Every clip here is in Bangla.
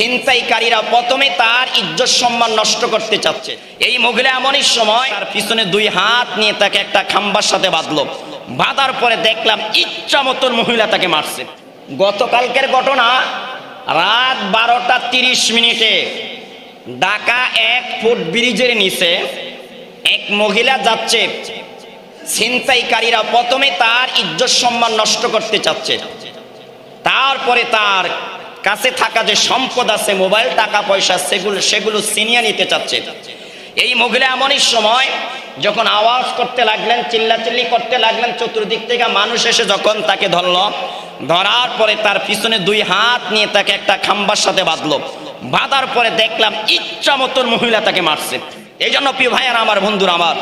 ছিনতাইকারীরা প্রথমে তার ইজ্জত সম্মান নষ্ট করতে চাচ্ছে। এই মহিলা এমনই সময় তার পিছনে দুই হাত নিয়ে তাকে একটা খাম্বার সাথে বাঁধলো। বাঁধার পরে দেখলাম ইচ্ছা মতন মহিলা তাকে মারছে। গতকালকের ঘটনা রাত বারোটা তিরিশ মিনিটে। ঢাকা এক ফুট ব্রিজের নিচে এক মহিলা যাচ্ছে। ছিনতাইকারীরা প্রথমে তার ইজ্জত সম্মান নষ্ট করতে চাচ্ছে। তারপরে তার কাছে থাকা যে সম্পদ আছে, মোবাইল, টাকা, পয়সা, সেগুলো সেগুলো ছিনিয়ে নিতে চাচ্ছে। এই মহিলা এমনই সময় যখন আওয়াজ করতে লাগলেন, চিল্লাচিল্লি করতে লাগলেন, চতুর্দিক থেকে মানুষ এসে যখন তাকে ধরল, ধরার পরে তার পিছনে দুই হাত নিয়ে তাকে একটা খাম্বার সাথে বাঁধলো। বাঁধার পরে দেখলাম, ইচ্ছা মতন মহিলা তাকে মারছে। এই জন্য প্রিয় ভাইয়ার, আমার বন্ধুরা, আমার,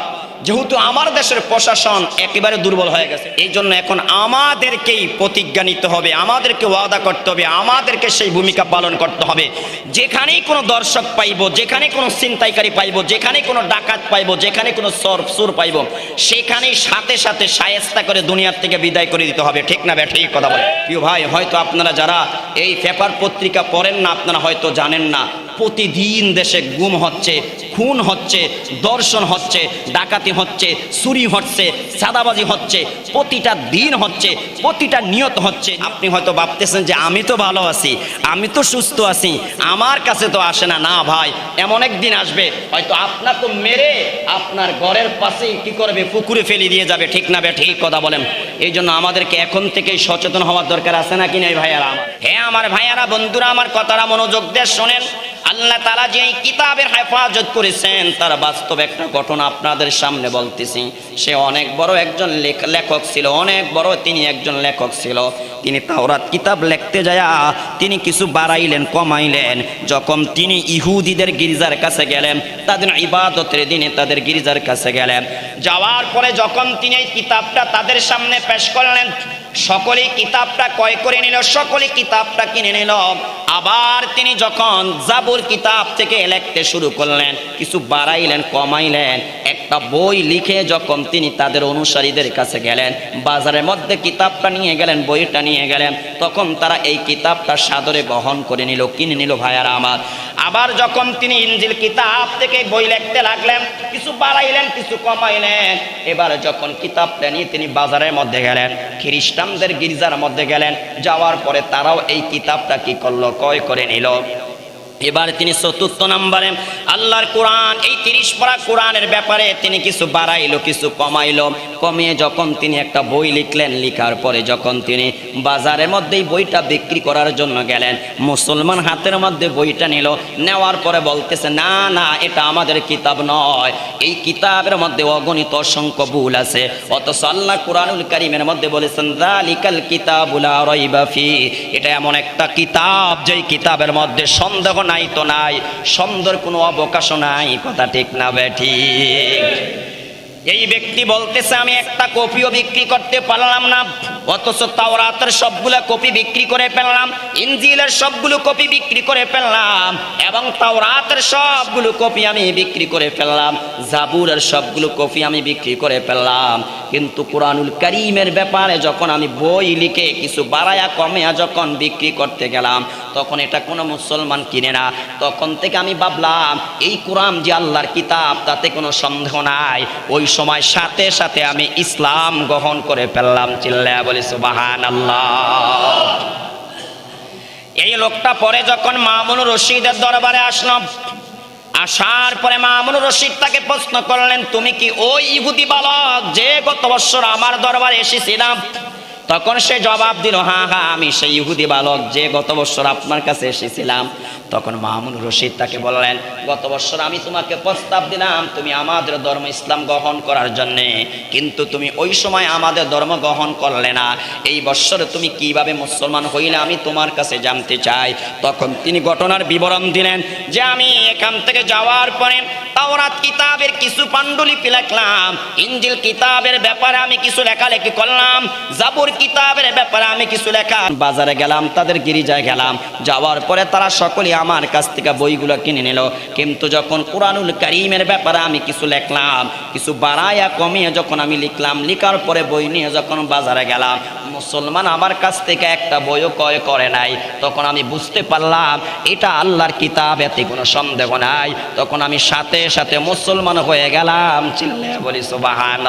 যেহেতু আমার দেশের প্রশাসন একেবারে দুর্বল হয়ে গেছে এই জন্য এখন আমাদেরকেই প্রতিজ্ঞা নিতে হবে, আমাদেরকে ওয়াদা করতে হবে, আমাদেরকে সেই ভূমিকা পালন করতে হবে। যেখানেই কোনো দর্শক পাইব যেখানে কোনো ছিনতাইকারী পাইব যেখানে কোনো ডাকাত পাইব যেখানে কোনো সর সুর পাইব, সেখানেই সাথে সাথে সায়স্তা করে দুনিয়ার থেকে বিদায় করে দিতে হবে। ঠিক না ব্যাটা কথা বলে প্রিয় ভাই, হয়তো আপনারা যারা এই পেপার পত্রিকা পড়েন না, আপনারা হয়তো জানেন না প্রতিদিন দেশে গুম হচ্ছে, খুন হচ্ছে, দর্শন হচ্ছে, ডাকাতি হচ্ছে, চুরি হচ্ছে সাদাবাজি হচ্ছে, প্রতিটা দিন হচ্ছে, প্রতিটা নিয়ত হচ্ছে। আপনি হয়তো ভাবতেছেন যে আমি তো ভালো আছি, আমি তো সুস্থ আছি, আমার কাছে তো আসে না। না ভাই, এমন একদিন আসবে, হয়তো আপনাকে মেরে আপনার ঘরের পাশেই কি করবে? পুকুরে ফেলে দিয়ে যাবে, ঠিক না বে ঠিক কথা বলেন। এই জন্য আমাদেরকে এখন থেকেই সচেতন হওয়ার দরকার আছে নাকি নাই ভাইয়ারা? হ্যাঁ আমার ভাইয়ারা, বন্ধুরা, আমার কথাটা মনোযোগ দিয়ে শোনেন। আল্লাহ তালা যে এই কিতাবের হেফাজত করেছেন, তার বাস্তব একটা ঘটনা আপনাদের সামনে বলতেছি। সে অনেক বড় একজন লেখ- লেখক ছিল, অনেক বড় তিনি একজন লেখক ছিল। তিনি তাওরাত কিতাব লিখতে যায় তিনি কিছু বাড়াইলেন, কমাইলেন। যখন তিনি ইহুদিদের গির্জার কাছে গেলেন, তাদের ইবাদতের দিনে তাদের গির্জার কাছে গেলেন। যাওয়ার পরে যখন তিনি এই কিতাবটা তাদের সামনে পেশ করলেন, সকলেই কিতাবটা ক্রয় করে নিল সকলে কিতাবটা কিনে নিল। আবার তিনি যখন জাবুর কিতাব থেকে লিখতে শুরু করলেন, কিছু বাড়াইলেন, কমাইলেন একটা বই লিখে যখন তিনি তাদের অনুসারীদের কাছে গেলেন, বাজারের মধ্যে কিতাবটা নিয়ে গেলেন, বইটা নিয়ে গেলেন, তখন তারা এই কিতাবটা সাদরে বহন করে নিল, কিনে নিল, ভাইয়ারা আমার। আবার যখন তিনি ইঞ্জিল কিতাব থেকে বই লিখতে লাগলেন, কিছু বাড়াইলেন, কিছু কমাইলেন, এবার যখন কিতাবটা নিয়ে তিনি বাজারের মধ্যে গেলেন, খ্রিস্টানদের গির্জার মধ্যে গেলেন, যাওয়ার পরে তারাও এই কিতাবটা কি করল? ক্রয় করে নিল। এবার তিনি চতুর্থ নম্বরে। আল্লাহর কোরআন, এই তিরিশ পড়া কোরআনের ব্যাপারে তিনি কিছু বাড়াইলো, কিছু কমাইলো। কমিয়ে যখন তিনি একটা বই লিখলেন, লিখার পরে যখন তিনি বাজারের মধ্যেই বইটা বিক্রি করার জন্য গেলেন, মুসলমান হাতের মধ্যে বইটা নিল, নেওয়ার পরে বলতেছে, না না, এটা আমাদের কিতাব নয়। এই কিতাবের মধ্যে অগণিত অসংখ্য ভুল আছে। অথচ আল্লাহ কোরআনুল কারিমের মধ্যে বলেছেন, দালিকাল এটা এমন একটা কিতাব, যেই কিতাবের মধ্যে সন্দেহ নাই তো নাই, সুন্দর কোনো অবকাশও নাই, কথা ঠিক না বেঠি এই ব্যক্তি বলতেছে, আমি একটা কপিও বিক্রি করতে পারলাম না অথচ তাওরাতের সবগুলো কপি বিক্রি করে ফেললাম ইঞ্জিলের সবগুলো কপি বিক্রি করে ফেললাম, এবং তাওরাতের সবগুলো কপি আমি বিক্রি করে ফেললাম, জাবুরের সবগুলো কপি আমি বিক্রি করে ফেললাম। কিন্তু কোরআনুল করিমের ব্যাপারে যখন আমি বই লিখে কিছু বাড়ায়া কমেয়া যখন বিক্রি করতে গেলাম, তখন এটা কোনো মুসলমান কিনে না। তখন থেকে আমি ভাবলাম, এই কোরআন যে আল্লাহর কিতাব, তাতে কোনো সন্দেহ নাই। ওই সময় সাথে সাথে আমি ইসলাম গ্রহণ করে ফেললাম চিল্লা বলি সুবাহান এই লোকটা পরে যখন মামুন রশিদের দরবারে আসলাম আসার পরে মামুন রশিদ তাকে প্রশ্ন করলেন, তুমি কি ওই ইহুদি বালক? যে গত বছর আমার দরবারে এসেছিলাম? তখন সে জবাব দিল হ্যাঁ হ্যাঁ আমি সেই ইহুদি বালক, যে গত বছর আপনার কাছে এসেছিলাম। তখন মাহমুদ রশিদ তাকে বললেন, গত বছর আমি তোমাকে প্রস্তাব দিলাম, তুমি আমাদের ধর্ম ইসলাম গ্রহণ করার জন্যে। কিন্তু তুমি ওই সময় আমাদের ধর্ম গ্রহণ করলে না। এই বৎসরে তুমি কীভাবে মুসলমান হইলে আমি তোমার কাছে জানতে চাই। তখন তিনি ঘটনার বিবরণ দিলেন যে, আমি এখান থেকে যাওয়ার পরে তাওরাত কিতাবের কিছু পাণ্ডুলিপি লিখলাম। ইঞ্জিল কিতাবের ব্যাপারে আমি কিছু লেখালেখি করলাম। জাবুর কিতাবের ব্যাপারে আমি কিছু লেখা বাজারে গেলাম, তাদের গিরিজায় গেলাম। যাওয়ার পরে তারা সকলে আমার কাছ থেকে বইগুলো কিনে নিল। কিন্তু যখন কোরআনুল করিমের ব্যাপারে আমি কিছু লিখলাম, কিছু বাড়ায়া কমিয়ে যখন আমি লিখলাম, লিখার পরে বই নিয়ে যখন বাজারে গেলাম, মুসলমান আমার কাছ থেকে একটা বইও ক্রয় করে নাই। তখন আমি বুঝতে পারলাম, এটা আল্লাহর কিতাব, এতে কোনো সন্দেহ নাই। তখন আমি সাথে সাথে মুসলমান হয়ে গেলাম চিল্লে বলি সুবাহান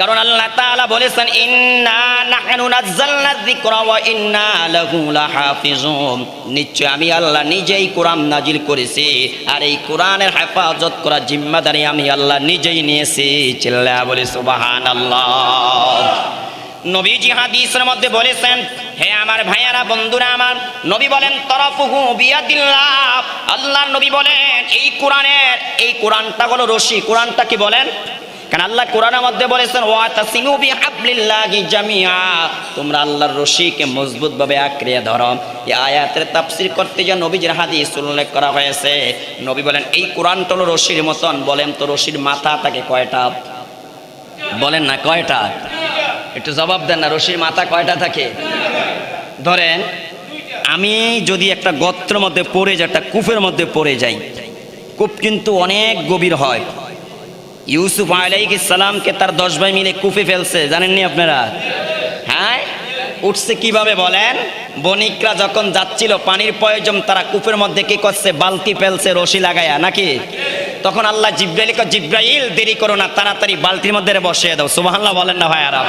কারণ আল্লাহ তাআলা বলেছেন, ইন্না নাহনু নাযালনা যিকরা ওয়া ইন্না লাহু লাহাফিজুন। নিশ্চয় আমি আল্লাহ নিজেই কোরআন নাজিল করেছি, আর এই কোরআনের হেফাজত করার জিম্মাদারি আমি আল্লাহ নিজেই নিয়েছি। চিল্লা বলি, সুবহানাল্লাহ। নবীজি হাদিসের মধ্যে বলেছেন, হে আমার ভাইয়ারা, বন্ধুরা আমার, নবী বলেন, তরফুহু বিয়াদিল্লাহ। আল্লাহর নবী বলেন, এই কোরআনের, এই কোরআনটা হলো রশি। কোরআনটা কি বলেন? কারণ আল্লাহ কোরআনের মধ্যে বলেছেন ওয়া তাসিমু বিহাবলিল্লাহি জামিআ। তোমরা আল্লাহর রশিকে মজবুতভাবে আঁকড়ে ধরো। এই আয়াতের তাফসীর করতে যে নবীজির হাদিস উল্লেখ করা হয়েছে, নবী বলেন, এই কোরআনটা হলো রশির মতন। বলেন তো, রশির মাথা থাকে কয়টা? বলেন না, কয়টা? একটু জবাব দেন না, রশির মাথা কয়টা থাকে? ধরেন, আমি যদি একটা গত্রের মধ্যে পড়ে যাই, একটা কূপের মধ্যে পড়ে যাই কূপ কিন্তু অনেক গভীর হয়। ইউসুফ আলাইহিস সালামকে তার দশ ভাই মিলে কূপে ফেলছে, জানেননি আপনারা? হ্যাঁ? উঠছে কীভাবে বলেন? বণিকরা যখন যাচ্ছিল, পানির প্রয়োজন, তারা কূপের মধ্যে কি করছে? বালতি ফেলছে, রশি লাগায়া, নাকি? তখন আল্লাহ জিব্রাইল জিব্রাইল, দেরি করো না, তাড়াতাড়ি বালতির মধ্যে বসিয়ে দাও। সুবহানাল্লাহ বলেন না ভাই আর দাও?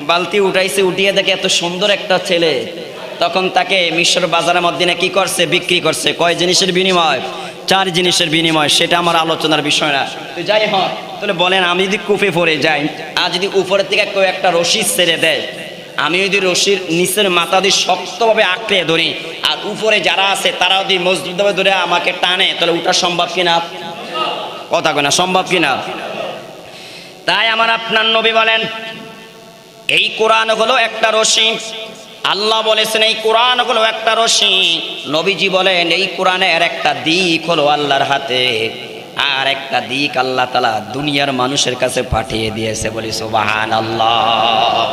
বালতি উঠাইছে, উঠিয়ে দেখে এত সুন্দর একটা ছেলে। তখন তাকে মিশর বাজারের মধ্যে কি করছে? বিক্রি করছে। কয় জিনিসের বিনিময়? চার জিনিসের বিনিময়, সেটা আমার আলোচনার বিষয় না। তো যাই হোক, তাহলে বলেন, আমি যদি কূপে পড়ে যাই, আর যদি উপরের থেকে কেউ একটা রশি ছেড়ে দেয়, আমি যদি রশির নিচের মাথা দিয়ে শক্তভাবে আঁকড়ে ধরি, আর উপরে যারা আছে, তারা যদি মজবুতভাবে ধরে আমাকে টানে, তাহলে ওটা সম্ভব কিনা? কথা কয় না, সম্ভব কিনা? তাই আমার আপনার নবী বলেন, এই কোরআন হলো একটা রশি আল্লাহ বলেছেন, এই কোরআন হলো একটা রশি। নবীজি বলেন, এই কোরআনের একটা দিক হলো আল্লাহর হাতে, আর একটা দিক আল্লাহ তালা দুনিয়ার মানুষের কাছে পাঠিয়ে দিয়েছে বলি সুবাহান আল্লাহ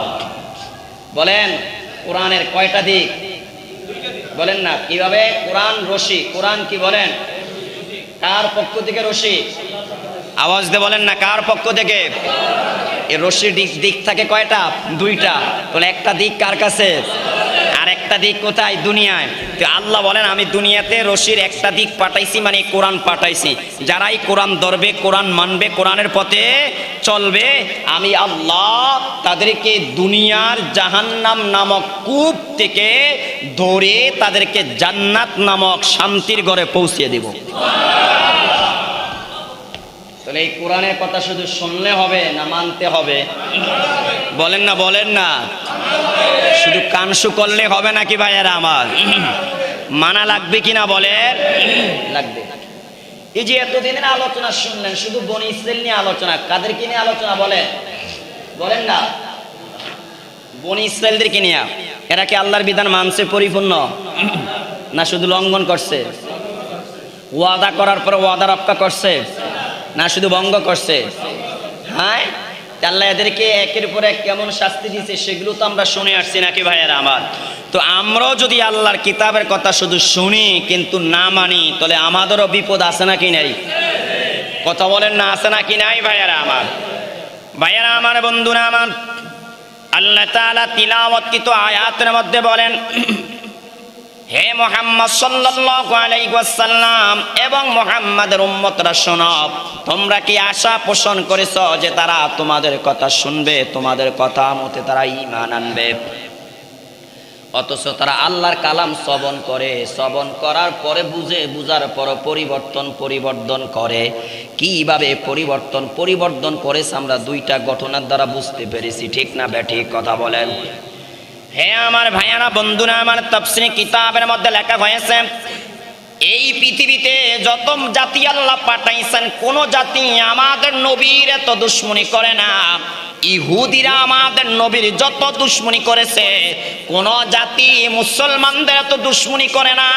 বলেন, কোরআনের কয়টা দিক? বলেন না, কীভাবে? কোরআন রশি, কোরআন কি বলেন? কার পক্ষ থেকে রশি? আওয়াজ দিয়ে বলেন না, কার পক্ষ থেকে? রশির দিক থাকে কয়টা? দুইটা। তাহলে একটা দিক কার কাছে? আর একটা দিক কোথায়? দুনিয়ায়। আল্লাহ বলেন, আমি দুনিয়াতে রশির একটা দিক পাঠাইছি মানে কোরআন পাঠাইছি। যারাই কোরআন ধরবে, কোরআন মানবে, কোরআনের পথে চলবে, আমি আল্লাহ তাদেরকে দুনিয়ার জাহান্নাম নামক কূপ থেকে ধরে তাদেরকে জান্নাত নামক শান্তির ঘরে পৌঁছিয়ে দেব। তাহলে এই কোরআনের কথা শুধু শুনলে হবে না মানতে হবে? বলেন না বলেন না। শুধু কানসু করলে হবে নাকি ভাইয়ারা আমার? মানা লাগবে কিনা বলেন? লাগবে। এই যে এতদিনের আলোচনা শুনলেন, শুধু বনি ইসরায়েল নিয়ে আলোচনা কাদেরকে নিয়ে আলোচনা বলেন? বলেন না। বনি ইসরায়েলদেরকে নিয়ে? এরা কি আল্লাহর বিধান মানছে, পরিপূর্ণ? না শুধু লঙ্ঘন করছে? ওয়াদা করার পর ওয়াদা রক্ষা করছে? না শুধু ভঙ্গ করছে? হ্যাঁ? আল্লাহ এদেরকে একের পর এক কেমন শাস্তি দিয়েছে সেগুলো তো আমরা শুনে আসছি নাকি ভাইয়েরা আমার? তো আমরাও যদি আল্লাহর কিতাবের কথা শুধু শুনি কিন্তু না মানি, তাহলে আমাদেরও বিপদ আছে নাকি নাই? কথা বলেন না আছে নাকি নাই ভাইয়েরা আমার? ভাইয়েরা আমার, বন্ধুরা আমার, আল্লাহ তাআলা তিলাওয়াতকৃত আয়াতের মধ্যে বলেন হে মোহাম্মদ সাল্লাল্লাহু আলাইহি ওয়াসাল্লাম এবং মোহাম্মদের উম্মতরা শোনো, তোমরা কি আশা পোষণ করেছ যে তারা তোমাদের কথা শুনবে, তোমাদের কথা মতে তারা ঈমান আনবে? অথচ তারা আল্লাহর কালাম শ্রবণ করে, শ্রবণ করার পরে বুঝে, বুঝার পর পরিবর্তন পরিবর্তন করে। কীভাবে পরিবর্তন পরিবর্তন করেছে আমরা দুইটা ঘটনার দ্বারা বুঝতে পেরেছি, ঠিক না ব্যাঠিক কথা বলেন? হে আমার ভাইয়ারা বন্ধুরা আমার তফসিনি কিতাবের মধ্যে লেখা হয়েছে এই পৃথিবীতে যত জাতি আল্লাহ পাঠাইছেন, কোন জাতি আমাদের নবীর এত দুশ্মনী করে না। ইহুদিরা আমাদের নবীর যত দুশ্মনী করেছে, কোন জাতি মুসলমানদের এত দুশ্মনী করে না,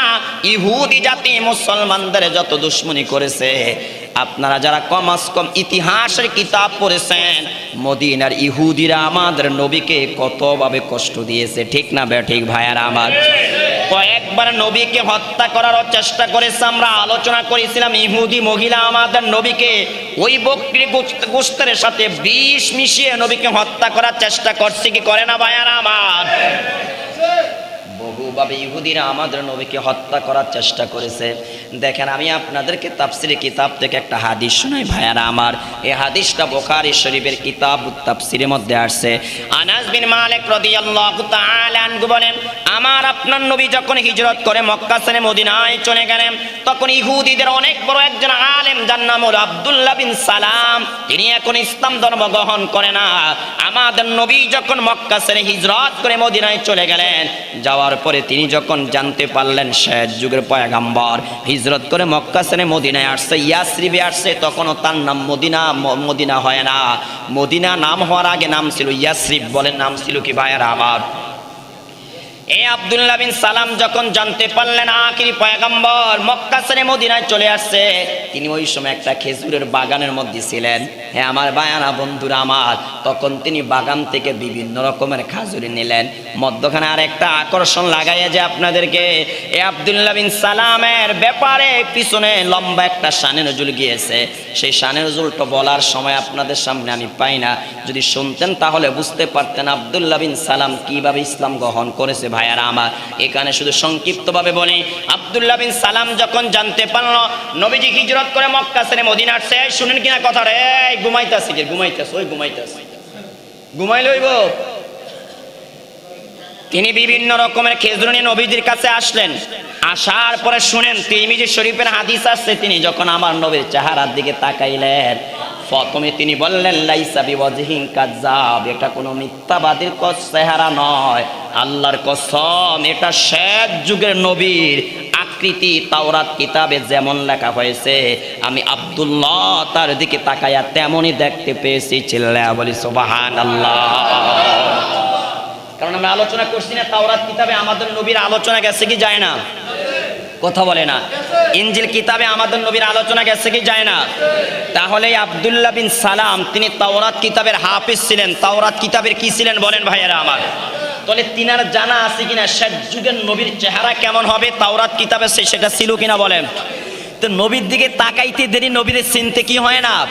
ইহুদি জাতি মুসলমানদের যত দুশ্মনী করেছে। আপনারা যারা কমাস কম ইতিহাসের কিতাব পড়েছেন, মদিনার ইহুদিরা আমাদের নবীকে কতভাবে কষ্ট দিয়েছে, ঠিক না বে, ঠিক ভাইয়ারা আমার? কয়েকবার নবীকে হত্যা করার চেষ্টা করেছে, আমরা আলোচনা করেছিলাম, ইহুদি মহিলা আমাদের নবীকে ওই বকরি গুস্তের সাথে বিষ মিশিয়ে নবীকে হত্যা করার চেষ্টা করছে, কি করে না ভাইয়ারা আমার? বহুভাবে ইহুদিরা আমাদের নবীকে হত্যা করার চেষ্টা করেছে। দেখেন, আমি আপনাদেরকে তাফসিরে কিতাব থেকে একটা হাদিস শোনাই, ভাইয়ারা আমার। এই হাদিসটা বোখারি শরীফের কিতাব তাফসিরের মধ্যে আসছে। আনাস বিন মালিক রাদিয়াল্লাহু তাআলা আনহু বলেন, আমার আপনার নবী যখন হিজরত করে মক্কা ছেড়ে মদিনায় চলে গেলেন, তখন ইহুদিদের অনেক বড় একজন আলেম যার নাম হলো আব্দুল্লাহ বিন সালাম। তিনি এখন ইসলাম ধর্ম গ্রহণ করে না। আমাদের নবী যখন মক্কা ছেড়ে হিজরত করে মদিনায় চলে গেলেন, যাওয়ার পরে তিনি যখন জানতে পারলেন শেষ যুগের পয়াগাম্বর, হিজরত করে মক্কা সেনে মদিনায় আসছে, ইয়াসরিবে আসছে, তখনও তার নাম মদিনা মদিনা হয় না। মদিনা নাম হওয়ার আগে নাম ছিল ইয়াসরিফ বলে নাম ছিল কি ভাইয়ার আমার? এই আব্দুল্লাহ বিন সালাম যখন জানতে পারলেন পয়গম্বর মদিনায় চলে আসছে, তিনি ওই সময় একটা খেজুরের বাগানের মধ্যে ছিলেন। হ্যাঁ আমার বায়ানা বন্ধুরা আমার, তখন তিনি বাগান থেকে বিভিন্ন রকমের খাজুরি নিলেন। মধ্যখানে আর একটা আকর্ষণ লাগাইয়া যে আপনাদেরকে, এ আব্দুল্লাহ বিন সালামের ব্যাপারে পিছনে লম্বা একটা নজুল গিয়েছে। সেই নজুলটা বলার সময় আপনাদের সামনে আমি পাই না। যদি শুনতেন তাহলে বুঝতে পারতেন আব্দুল্লাহ বিন সালাম কীভাবে ইসলাম গ্রহণ করেছে ভাইয়ারা আমার। এখানে শুধু সংক্ষিপ্তভাবে বলি, আব্দুল্লাহ বিন সালাম যখন জানতে পারল, নবীজি হিজরত করে মক্কা ছেড়ে মদিনা আসছে এই শুনেন কিনা কথা রে ঘুমাইতাছি যে, ঘুমাইতাছে, ওই ঘুমাইতাছে। ঘুমাই লইব তিনি বিভিন্ন রকমের খেজুর নিয়ে নবীজির কাছে আসলেন। আসার পরে শুনেন তিরমিজি শরীফের হাদিস আসছে, তিনি যখন আমার নবীর চেহারার দিকে তাকাইলেন প্রথমে তিনি বললেন, লাইসা বিওয়াজহিন কাযাব এটা কোনো মিথ্যাবাদীর কস, চেহারা নয়। আল্লাহর কসম, এটা শেষ যুগের নবীর আকৃতি, তাওরাত, কিতাবে যেমন লেখা হয়েছে, আমি আব্দুল্লাহ তার দিকে তাকাইয়া তেমনই দেখতে পেয়েছি চিল্লা বলি, সুবহানাল্লাহ। কারণ আমরা আলোচনা করছি না, তাওরাত, কিতাবে আমাদের নবীর আলোচনা গেছে কি যায় না? কথা বলে না। ইঞ্জিল কিতাবে আমাদের নবীর আলোচনা গেছে কি যায় না? তাহলে আব্দুল্লাহ বিন সালাম, তিনি তাওরাত কিতাবের হাফিজ ছিলেন। তাওরাত কিতাবের কি ছিলেন বলেন ভাইয়েরা আমার? তাহলে তিনার জানা আছে কিনা? শেষ যুগের নবীর চেহারা কেমন হবে? তাওরাত কিতাবে সে- সেটা ছিল কিনা বলেন? তো নবীর দিকে তাকাইতে দেরি নবীদের চিনতে কি হয় না?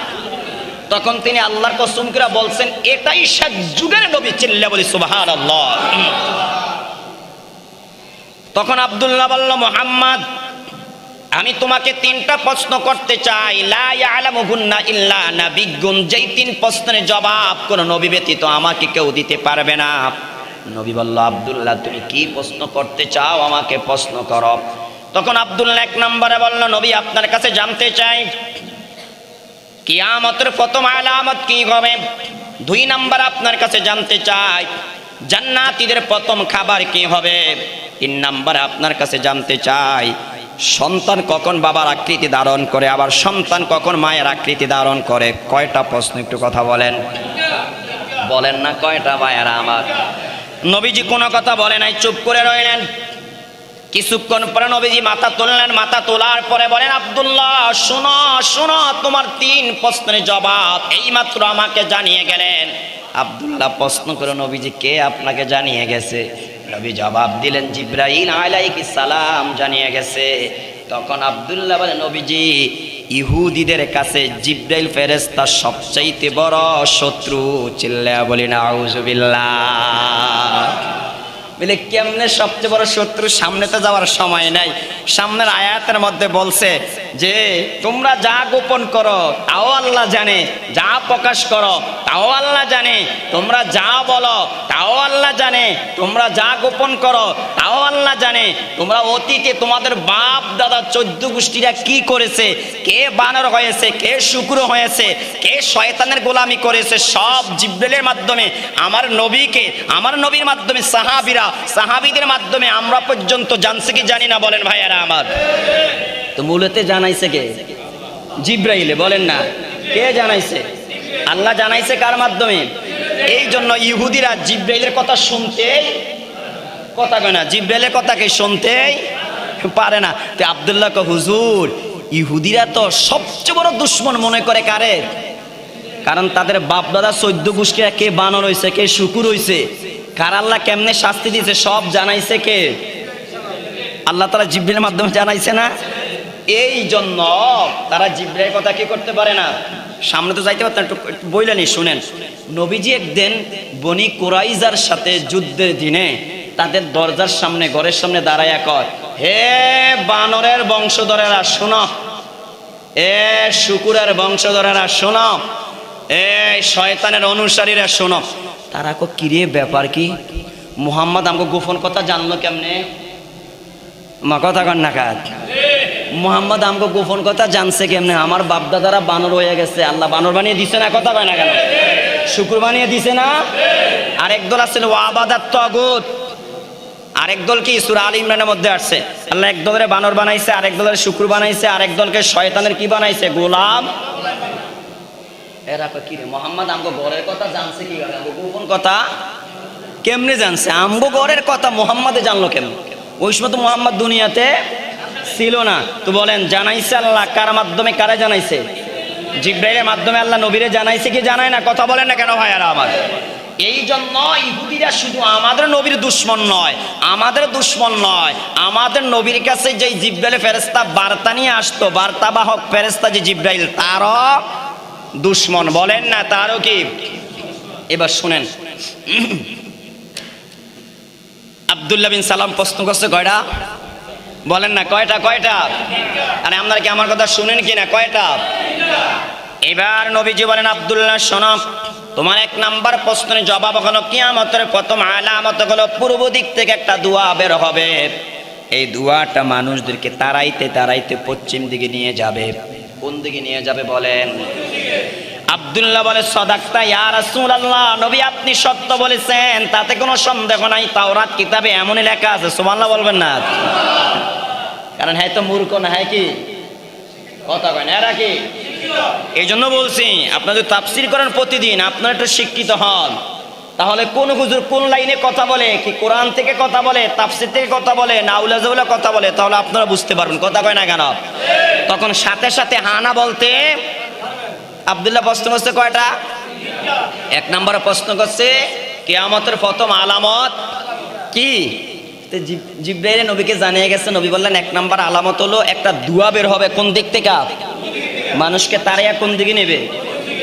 তখন তিনি আল্লাহর কসম বলছেন, এটাই শেষ যুগের নবী চিল্লা বলি সুবাহান আল্লাহ তখন আব্দুল্লাহ বলল, মোহাম্মদ আমি তোমাকে তিনটা প্রশ্ন করতে চাই। লা ইয়ালামুহুন্না ইল্লা নাবিয়্যুন। যেই তিন প্রশ্নের জবাব কোন নবী ব্যতীত আমাকে কেউ দিতে পারবে না। নবী বলল, আবদুল্লাহ, তুমি কি প্রশ্ন করতে চাও? আমাকে প্রশ্ন করো। তখন আব্দুল্লাহ এক নম্বরে বলল, নবী, আপনার কাছে জানতে চাই, কিয়ামতের প্রথম আলামত কি হবে? দুই নম্বর আপনার কাছে জানতে চাই, জান্নাতীদের প্রথম খাবার কি হবে? তিন নাম্বার আপনার কাছে জানতে চাই সন্তান কখন বাবার আকৃতি ধারণ করে, আবার সন্তান কখন মায়ের আকৃতি ধারণ করে? কয়টা প্রশ্ন একটু কথা বলেন। বলেন না কয়টা ভাইয়ারা আমার? নবীজি কোনো কথা বলে নাই, চুপ করে রইলেন। কিছুক্ষণ পরে নবীজি মাথা তুললেন, মাথা তোলার পরে বলেন, আবদুল্লাহ, শোনো শোনো, তোমার তিন প্রশ্নের জবাব এইমাত্র আমাকে জানিয়ে গেলেন। আব্দুল্লাহ প্রশ্ন করে নবীজি, কে আপনাকে জানিয়ে গেছে? নবী জবাব দিলেন, জিব্রাইল আলাইহিস সালাম জানিয়ে গেছে। তখন আব্দুল্লাহ বলে নবীজি, ইহুদিদের কাছে জিব্রাইল ফেরেস্তা সবচাইতে বড় শত্রু চিল্লা বলি না বলে, কেমনে সবচেয়ে বড় শত্রু? সামনে তো যাওয়ার সময় নাই। সামনের আয়াতের মধ্যে বলছে যে তোমরা যা গোপন করো, তাও আল্লাহ জানে। যা প্রকাশ করো, তাও আল্লাহ জানে। তোমরা যা বলো, তাও আল্লাহ জানে। তোমরা যা গোপন করো, তাও আল্লাহ জানে। তোমরা অতীতে তোমাদের বাপ, দাদা, চোদ্দ গোষ্ঠীরা কি করেছে? কে বানর হয়েছে? কে শুক্র হয়েছে? কে শয়তানের গোলামি করেছে? সব জিব্রেলের মাধ্যমে, আমার নবীকে, আমার নবীর মাধ্যমে, সাহাবিরা, সাহাবিদের মাধ্যমে আমরা পর্যন্ত জানছে কি জানি না বলেন ভাইয়ারা আমার। তো মূলত জানাইছে কে? জিব্রাইলে, বলেন না। কে জানাইছে? আল্লাহ জানাইছে কার মাধ্যমে? এই জন্য ইহুদিরা জিব্রাইলের কথা শুনতেই কথা কয় না, জিব্রাইলের কথাকে শুনতেই পারে না। তো আবদুল্লাহ হুজুর, ইহুদিরা তো সবচেয়ে বড় দুশ্মন মনে করে কারে? কারণ তাদের বাপ দাদা চৈদ্য গোষ্ঠীরা কে বানর হইছে, কে শুকুর হইছে, কার আল্লাহ কেমনে শাস্তি দিয়েছে সব জানাইছে কে? আল্লাহ তারা জিব্রিলের মাধ্যমে জানাইছে না? এই জন্য তারা জিব্রাইল কথা কি করতে পারে না? সামনে তো যাইতে পারতেন, একটু বইলেনি শুনেন। নবীজি একদিন বনি কোরাইজার সাথে যুদ্ধের দিনে তাদের দরজার সামনে, ঘরের সামনে দাঁড়াইয়া কর হে বানরের বংশধরেরা, শোনো। এ শুকুরের বংশধরেরা, শোনো। এ শয়তানের অনুসারীরা, শোনো। তারা কো কিরে ব্যাপার কি? মুহাম্মদ আমাকে গোপন কথা জানলো কেমনে? মা, কথা কন না কাজ। মোহাম্মদ আমগো গোপন কথা জানছে কেমনে? আমার বাপ দাদারা বানর হয়ে গেছে। আল্লাহ বানর বানিয়ে দিছে না? কথা কয় না কেন? শুকুর বানিয়ে দিছে না? আরেক দল আছে ওয়াবাদাত তগুত। আরেক দল কি? সুরা আল ইমরানের মধ্যে আসছে। আল্লাহ এক দলের বানর বানাইছে, আরেক দলের শুকুর বানাইছে, আরেক দলকে শয়তানের কি বানাইছে? গোলাম। গোপন কথা কেমনে জানছে? আমগো ঘরের কথা মোহাম্মদে জানলো কেমন? ওই সময় তো মোহাম্মদ দুনিয়াতে ছিল না। তো বলেন, জানাইছে আল্লাহ, কার মাধ্যমে, কারে জানাইছে? জিব্রাইলের মাধ্যমে আল্লাহ নবীরে জানাইছে কি জানায় না? কথা বলেন না কেন ভাই আর আমার? এই জন্য ইহুদিরা শুধু আমাদের নবীর দুশ্মন নয়, আমাদের দুশ্মন নয়, আমাদের নবীর কাছে যে জিব্রাইল ফেরেস্তা বার্তা নিয়ে আসতো, বার্তাবাহক ফেরেস্তা যে জিব্রাইল, তারও দুশ্মন। বলেন না, তারও কি? এবার শুনেন। আবদুল্লাহ বিন সালাম প্রশ্ন করছে কয়টা বলেন না, কয়টা কয়টা? আরে আপনারা কি আমার কথা শুনেন কি না? কয়টা? এবার নবীজি বলেন, আবদুল্লাহ, শোনো, তোমার এক নাম্বার প্রশ্নের জবাব হলো, কিয়ামতের প্রথম আলামত হলো, পূর্ব দিক থেকে একটা দোয়া বের হবে। এই দোয়াটা মানুষদেরকে তাড়াইতে তাড়াইতে পশ্চিম দিকে নিয়ে যাবে। কোন দিকে নিয়ে যাবে বলেন? আব্দুল্লাহ বলে, সদাক্তা, ইয়া রাসূলুল্লাহ, নবী আপনি সত্য বলেছেন, তাতে কোনো সন্দেহ নাই, তাওরাত কিতাবে এমনই লেখা আছে। সুবহানাল্লাহ বলবেন না? কারণ হ্যাঁ তো মূর্খ না হ্যাঁ কি? কথা কয় না, এরা কি? এই জন্য বলছি আপনারা যদি তাফসির করেন প্রতিদিন আপনারা একটু শিক্ষিত হন। তাহলে কোন হুজুর কোন লাইনে কথা বলে, কি কোরআন থেকে কথা বলে, তাফসির থেকে কথা বলে নাউলাজুল্লাহ কথা বলে, তাহলে আপনারা বুঝতে পারবেন, কথা কয় না কেন? তখন সাথে সাথে হানা বলতে আবদুল্লাহ প্রশ্ন করছে কয়টা? এক নম্বরে প্রশ্ন করছে, কেয়ামতের প্রথম আলামত কি? তো জিব- জিব্রাইলে নবীকে জানিয়ে গেছে, নবী বললেন, এক নাম্বার আলামত হলো, একটা দুয়া বের হবে কোন দিক থেকে? মানুষকে তারাইয়া কোন দিকে নেবে?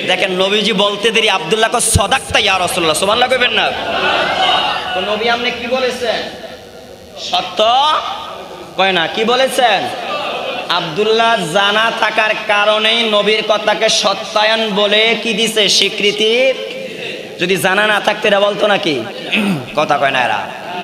দেখেন, নবীজি বলতে দেরি, আবদুল্লাহ কো সদাক্তা ইয়া রসল্লাহ সোমাল্লাহ কইবেন না? তো নবী আপনি কি বলেছেন? সত্য? কয় না, কি বলেছেন? আব্দুল্লাহ জানা থাকার কারণেই নবীর কথাকে সত্যায়ন বলে কি দিছে? স্বীকৃতি? যদি জানা না থাকতে এরা বলতো নাকি? কথা কয় না এরা।